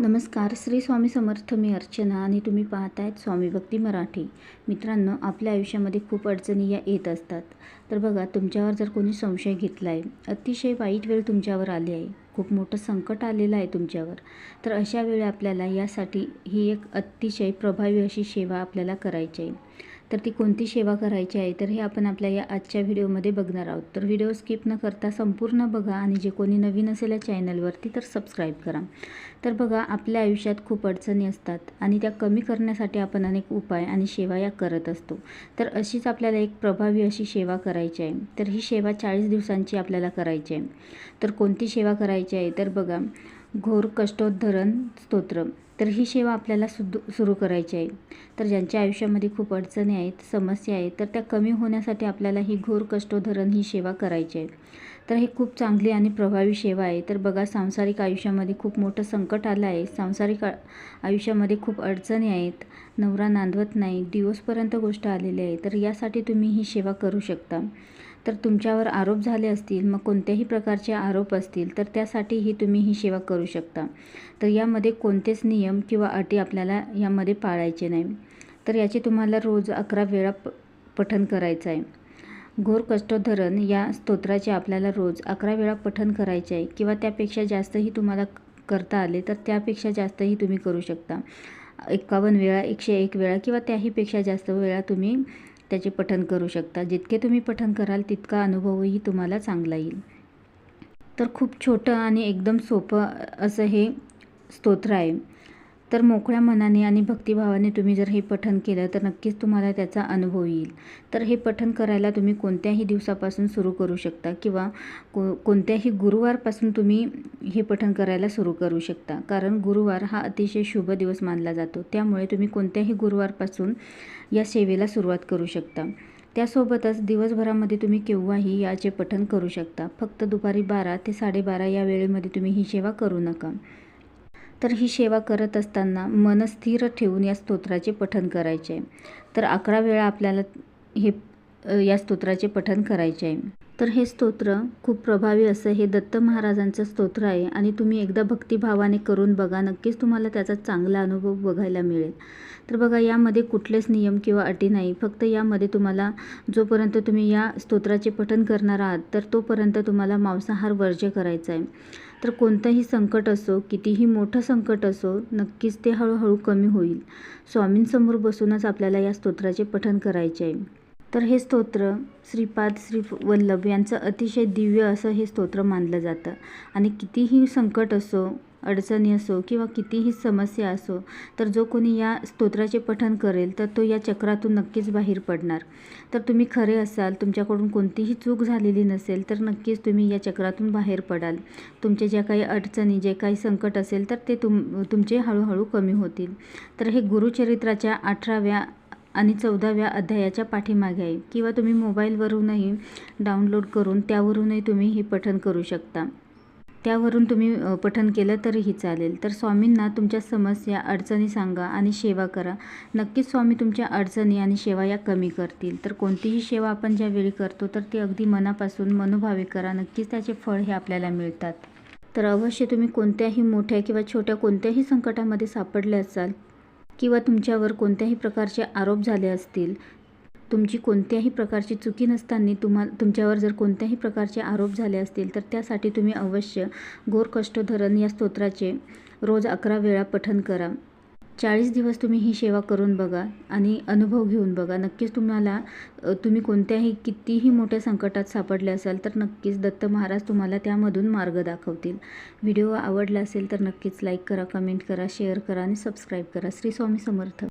नमस्कार श्री स्वामी समर्थ मी अर्चना आणि तुम्ही पाहतायत स्वामी भक्ती मराठी. मित्रांनो आपल्या आयुष्यामध्ये खूप अडचणी या येत असतात. तर बघा तुमच्यावर जर कोणी संशय घेतला आहे अतिशय वाईट वेळ तुमच्यावर आली आहे खूप मोठं संकट आलेलं आहे तुमच्यावर तर अशा वेळी आपल्याला यासाठी ही एक अतिशय प्रभावी अशी सेवा आपल्याला करायची आहे. तर ती कोणती सेवा करायची आहे तर हे आपण आपल्या या आजच्या व्हिडिओमध्ये बघणार आहोत. तर व्हिडिओ स्किप न करता संपूर्ण बघा आणि जे कोणी नवीन असेल या चॅनलवरती तर सबस्क्राईब करा. तर बघा आपल्या आयुष्यात खूप अडचणी असतात आणि त्या कमी करण्यासाठी आपण अनेक उपाय आणि सेवा या करत असतो. तर अशीच आपल्याला एक प्रभावी अशी सेवा करायची आहे. तर ही सेवा चाळीस दिवसांची आपल्याला करायची आहे. तर कोणती सेवा करायची आहे? तर बघा घोर कष्टोद्धरण स्तोत्र. तर ही सेवा आपल्याला सुद्ध सुरू करायची आहे. तर ज्यांच्या आयुष्यामध्ये खूप अडचणी आहेत समस्या आहेत तर त्या कमी होण्यासाठी आपल्याला ही घोर कष्टोद्धरण ही सेवा करायची आहे. तर हे खूप चांगली आणि प्रभावी सेवा आहे. तर बघा सांसारिक आयुष्यामध्ये खूप मोठं संकट आलं आहे. सांसारिक आयुष्यामध्ये खूप अडचणी आहेत. नवरा नांदवत नाही. दिवसपर्यंत गोष्ट आलेली आहे. तर यासाठी तुम्ही ही सेवा करू शकता. तर तुमच्यावर आरोप झाले असतील मग कोणत्याही प्रकारचे आरोप असतील तर त्यासाठीही तुम्ही ही सेवा करू शकता. तर यामध्ये कोणतेच नियम किंवा अटी आपल्याला यामध्ये पाळायचे नाही. तर याचे तुम्हाला रोज अकरा वेळा प पठन करायचं आहे. घोर कष्टोद्धरण या स्तोत्राचे आपल्याला रोज अकरा वेळा पठन करायचे आहे किंवा त्यापेक्षा जास्तही तुम्हाला करता आले तर त्यापेक्षा जास्तही तुम्ही करू शकता. एकावन्न वेळा एकशे एक वेळा किंवा त्याहीपेक्षा जास्त वेळा तुम्ही त्याचे पठण करू शकता. जितके तुम्ही पठन कराल तितका अनुभवही तुम्हाला चांगला येईल. तर खूप छोटं आणि एकदम सोपं असं हे स्तोत्र आहे. तर मोकळ्या मनाने आणि भक्तिभावाने तुम्ही जर हे पठण केलं तर नक्कीच तुम्हाला त्याचा अनुभव येईल. तर हे पठण करायला तुम्ही कोणत्याही दिवसापासून सुरू करू शकता किंवा को कोणत्याही गुरुवारपासून तुम्ही हे पठण करायला सुरू करू शकता. कारण गुरुवार हा अतिशय शुभ दिवस मानला जातो. त्यामुळे तुम्ही कोणत्याही गुरुवारपासून या सेवेला सुरुवात करू शकता. त्यासोबतच दिवसभरामध्ये तुम्ही केव्हाही याचे पठण करू शकता. फक्त दुपारी बारा ते साडेबारा या वेळेमध्ये तुम्ही ही सेवा करू नका. तर ही सेवा करत असताना मन स्थिर ठेवून या स्तोत्राचे पठन करायचे. आहे तर अकरा वेळा आपल्याला हे या स्तोत्राचे पठन करायचे. आहे तर हे स्तोत्र खूप प्रभावी असं हे दत्त महाराजांचं स्तोत्र आहे आणि तुम्ही एकदा भक्तिभावाने करून बघा नक्कीच तुम्हाला त्याचा चांगला अनुभव बघायला मिळेल. तर बघा यामध्ये कुठलेच नियम किंवा अटी नाही. फक्त यामध्ये तुम्हाला जोपर्यंत तुम्ही या स्तोत्राचे पठन करणार आहात तर तोपर्यंत तुम्हाला मांसाहार वर्ज्य करायचा आहे. तर कोणतंही संकट असो कितीही मोठं संकट असो नक्कीच ते हळूहळू कमी होईल. स्वामींसमोर बसूनच आपल्याला या स्तोत्राचे पठन करायचे आहे. तर हे स्तोत्र श्रीपाद श्री वल्लभ यांचं अतिशय दिव्य असं हे स्तोत्र मानलं जातं. आणि कितीही संकट असो अडचणी असो किंवा कितीही समस्या असो तर जो कोणी या स्तोत्राचे पठण करेल तर तो या चक्रातून नक्कीच बाहेर पडणार. तर तुम्ही खरे असाल तुमच्याकडून कोणतीही चूक झालेली नसेल तर नक्कीच तुम्ही या चक्रातून बाहेर पडाल. तुमच्या ज्या काही अडचणी जे काही संकट असेल तर ते तुम तुमचे हळूहळू कमी होतील. तर हे गुरुचरित्राच्या अठराव्या आणि चौदाव्या अध्यायाच्या पाठीमागे आहे. किंवा तुम्ही मोबाईलवरूनही डाउनलोड करून त्यावरूनही तुम्ही हे पठन करू शकता. त्यावरून तुम्ही पठन केलं तरीही चालेल. तर स्वामींना तुमच्या समस्या अडचणी सांगा आणि सेवा करा. नक्कीच स्वामी तुमच्या अडचणी आणि सेवा या कमी करतील. तर कोणतीही सेवा आपण ज्यावेळी करतो तर ती अगदी मनापासून मनोभावे करा. नक्कीच त्याचे फळ हे आपल्याला मिळतात. तर अवश्य तुम्ही कोणत्याही मोठ्या किंवा छोट्या कोणत्याही संकटामध्ये सापडले असाल किंवा तुमच्यावर कोणत्याही प्रकारचे आरोप झाले असतील तुमची कोणत्याही प्रकारची चुकी नसताना तुम्हा तुमच्यावर जर कोणत्याही प्रकारचे आरोप झाले असतील तर त्यासाठी तुम्ही अवश्य घोर कष्टोधरण या स्तोत्राचे रोज अकरा वेळा पठण करा. चाळीस दिवस तुम्ही ही सेवा करून बघा आणि अनुभव घेऊन बघा. नक्कीच तुम्हाला तुम्ही कोणत्याही कितीही मोठ्या संकटात सापडले असाल तर नक्कीच दत्त महाराज तुम्हाला त्यामधून मार्ग दाखवतील. व्हिडिओ आवडला असेल तर नक्कीच लाईक करा कमेंट करा शेअर करा आणि सबस्क्राईब करा. श्री स्वामी समर्थ.